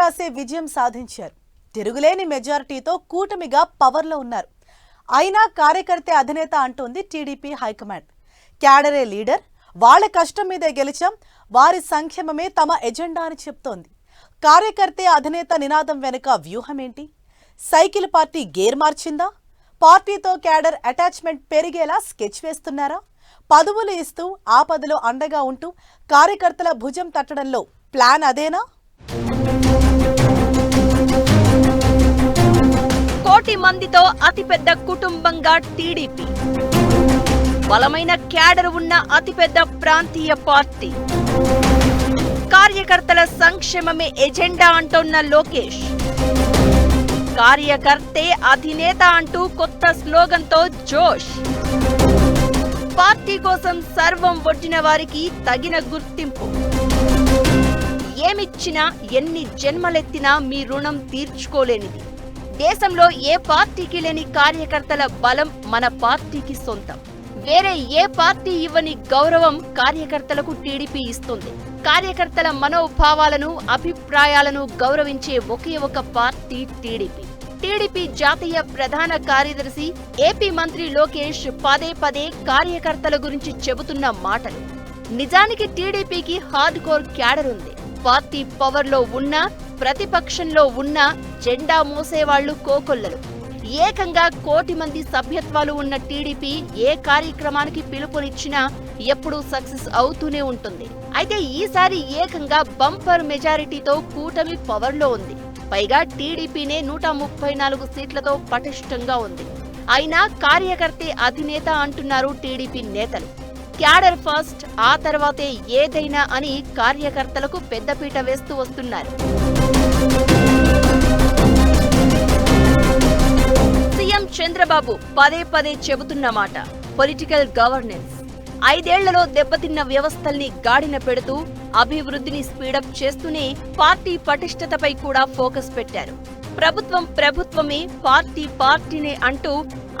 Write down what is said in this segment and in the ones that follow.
రాసే విజయం సాధించారు. తిరుగులేని మెజారిటీతో కూటమిగా పవర్లో ఉన్నారు. అయినా కార్యకర్తే అధినేత అంటోంది టీడీపీ హైకమాండ్. క్యాడరే లీడర్ వాళ్ళ కష్టం మీదే గెలిచాం వారి సంక్షేమమే తమ ఎజెండా అని చెప్తోంది. కార్యకర్తే అధినేత నినాదం వెనుక వ్యూహం ఏంటి సైకిల్ పార్టీ గేర్ మార్చిందా? పార్టీతో క్యాడర్ అటాచ్మెంట్ పెరిగేలా స్కెచ్ వేస్తున్నారా? పదవులు ఇస్తూ ఆపదలో అండగా ఉంటూ కార్యకర్తల భుజం తట్టడంలో ప్లాన్ అదేనా? కోటి మందితో అతిపెద్ద కుటుంబంగా టీడీపీ. బలమైన క్యాడర్ ఉన్న అతిపెద్ద ప్రాంతీయ పార్టీ. కార్యకర్తల సంక్షేమమే ఎజెండా అంటోన్న లోకేష్. కార్యకర్తే అధినేత అంటూ కొత్త స్లోగన్తో జోష్. పార్టీ కోసం సర్వం ఒడ్డిన వారికి తగిన గుర్తింపు. ఏమిచ్చినా ఎన్ని జన్మలెత్తినా మీ రుణం తీర్చుకోలేనిది. దేశంలో ఏ పార్టీకి లేని కార్యకర్తల బలం మన పార్టీకి సొంతం. వేరే ఏ పార్టీ ఇవ్వని గౌరవం కార్యకర్తలకు టీడీపీ ఇస్తుంది. కార్యకర్తల మనోభావాలను అభిప్రాయాలను గౌరవించే ఒకే ఒక పార్టీ టీడీపీ. టీడీపీ జాతీయ ప్రధాన కార్యదర్శి ఏపీ మంత్రి లోకేష్ పదే పదే కార్యకర్తల గురించి చెబుతున్న మాటలు. నిజానికి టీడీపీకి హార్డ్ కోర్ క్యాడర్ ఉంది. పార్టీ పవర్లో ఉన్నా ప్రతిపక్షంలో ఉన్నా జెండా మోసేవాళ్ళు కోకొల్లలు. ఏకంగా కోటి మంది సభ్యత్వాలు ఉన్న టీడీపీ ఏ కార్యక్రమానికి పిలుపునిచ్చినా ఎప్పుడూ సక్సెస్ అవుతూనే ఉంటుంది. అయితే ఈసారి ఏకంగా బంపర్ మెజారిటీతో కూటమి పవర్లో ఉంది. పైగా టీడీపీనే నూట ముప్పై నాలుగు సీట్లతో పటిష్టంగా ఉంది. అయినా కార్యకర్తే అధినేత అంటున్నారు టీడీపీ నేతలు. క్యాడర్ ఫస్ట్ ఆ తర్వాతే ఏదైనా అని కార్యకర్తలకు పెద్దపీట వేస్తూ వస్తున్నారు. చంద్రబాబు పదే పదే చెబుతున్న మాట పొలిటికల్ గవర్నెన్స్ ఐదేళ్ళలో దెబ్బతిన్న వ్యవస్థల్ని గాడిన పెడుతూ అభివృద్ధిని స్పీడప్ చేస్తూనే పార్టీ పటిష్టతపై కూడా ఫోకస్ పెట్టారు. ప్రభుత్వం ప్రభుత్వమే పార్టీ పార్టీనే అంటూ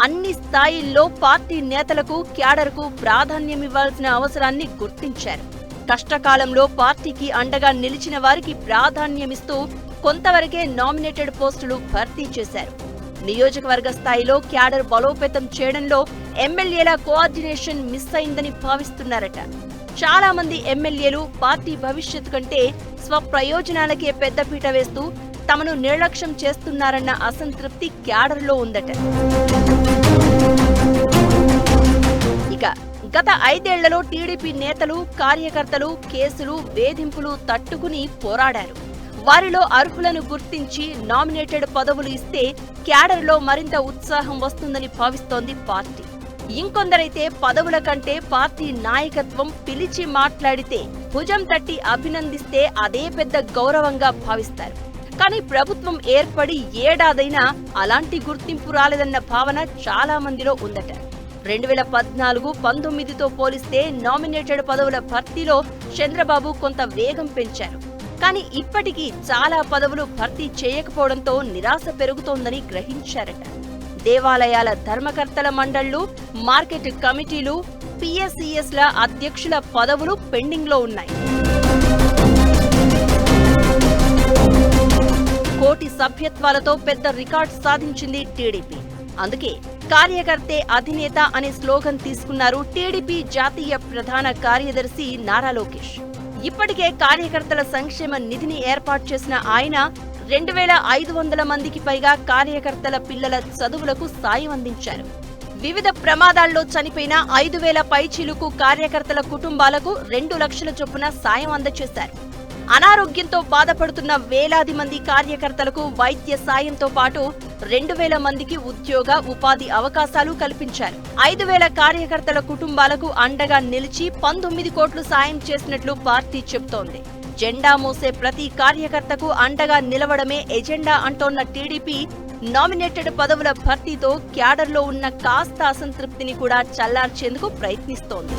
అన్ని స్థాయిల్లో పార్టీ నేతలకు క్యాడర్కు ప్రాధాన్యమివ్వాల్సిన అవసరాన్ని గుర్తించారు. కష్టకాలంలో పార్టీకి అండగా నిలిచిన వారికి ప్రాధాన్యమిస్తూ కొంతవరకే నామినేటెడ్ పోస్టులు భర్తీ చేశారు. నియోజకవర్గ స్థాయిలో క్యాడర్ బలోపేతం చేయడంలో ఎమ్మెల్యేల కోఆర్డినేషన్ మిస్ అయిందని భావిస్తున్నారట. చాలా మంది ఎమ్మెల్యేలు పార్టీ భవిష్యత్తు కంటే స్వప్రయోజనాలకే పెద్దపీట వేస్తూ తమను నిర్లక్ష్యం చేస్తున్నారన్న అసంతృప్తి క్యాడర్లో ఉందట. ఇక గత ఐదేళ్ళలో టీడీపీ నేతలు కార్యకర్తలు కేసులు వేధింపులు తట్టుకుని పోరాడారు. వారిలో అర్హులను గుర్తించి నామినేటెడ్ పదవులు ఇస్తే క్యాడర్లో మరింత ఉత్సాహం వస్తుందని భావిస్తోంది పార్టీ. ఇంకొందరైతే పదవుల కంటే పార్టీ నాయకత్వం పిలిచి మాట్లాడితే భుజం తట్టి అభినందిస్తే అదే పెద్ద గౌరవంగా భావిస్తారు. కానీ ప్రభుత్వం ఏర్పడి ఏడాదైనా అలాంటి గుర్తింపు రాలేదన్న భావన చాలా మందిలో ఉందట. రెండు వేల పద్నాలుగు పంతొమ్మిదితో పోలిస్తే నామినేటెడ్ పదవుల భర్తీలో చంద్రబాబు కొంత వేగం పెంచారు. కానీ ఇప్పటికీ చాలా పదవులు భర్తీ చేయకపోవడంతో నిరాశ పెరుగుతోందని గ్రహించారట. దేవాలయాల ధర్మకర్తల మండళ్ళు మార్కెట్ కమిటీలు పిఎస్సిఎస్ల అధ్యక్షుల పదవులు పెండింగ్లో ఉన్నాయి. కోటి సభ్యత్వాలతో పెద్ద రికార్డ్ సాధించింది టీడీపీ. అందుకే కార్యకర్తే అధినేత అనే స్లోగన్ తీసుకున్నారు టీడీపీ జాతీయ ప్రధాన కార్యదర్శి నారా లోకేష్. ఇప్పటికే కార్యకర్తల సంక్షేమ నిధిని ఏర్పాటు చేసిన ఆయన రెండు వేల ఐదు వందల మందికి పైగా కార్యకర్తల పిల్లల చదువులకు సాయం అందించారు. వివిధ ప్రమాదాల్లో చనిపోయిన ఐదు వేల పైచీలకు కార్యకర్తల కుటుంబాలకు రెండు లక్షల చొప్పున సాయం అందజేశారు. అనారోగ్యంతో బాధపడుతున్న వేలాది మంది కార్యకర్తలకు వైద్య సాయంతో పాటు రెండు వేల మందికి ఉద్యోగ ఉపాధి అవకాశాలు కల్పించారు. ఐదు వేల కార్యకర్తల కుటుంబాలకు అండగా నిలిచి పంతొమ్మిది కోట్లు సాయం చేసినట్లు పార్టీ చెబుతోంది. జెండా మోసే ప్రతి కార్యకర్తకు అండగా నిలవడమే ఎజెండా అంటోన్న టీడీపీ నామినేటెడ్ పదవుల భర్తీతో క్యాడర్లో ఉన్న కాస్త అసంతృప్తిని కూడా చల్లార్చేందుకు ప్రయత్నిస్తోంది.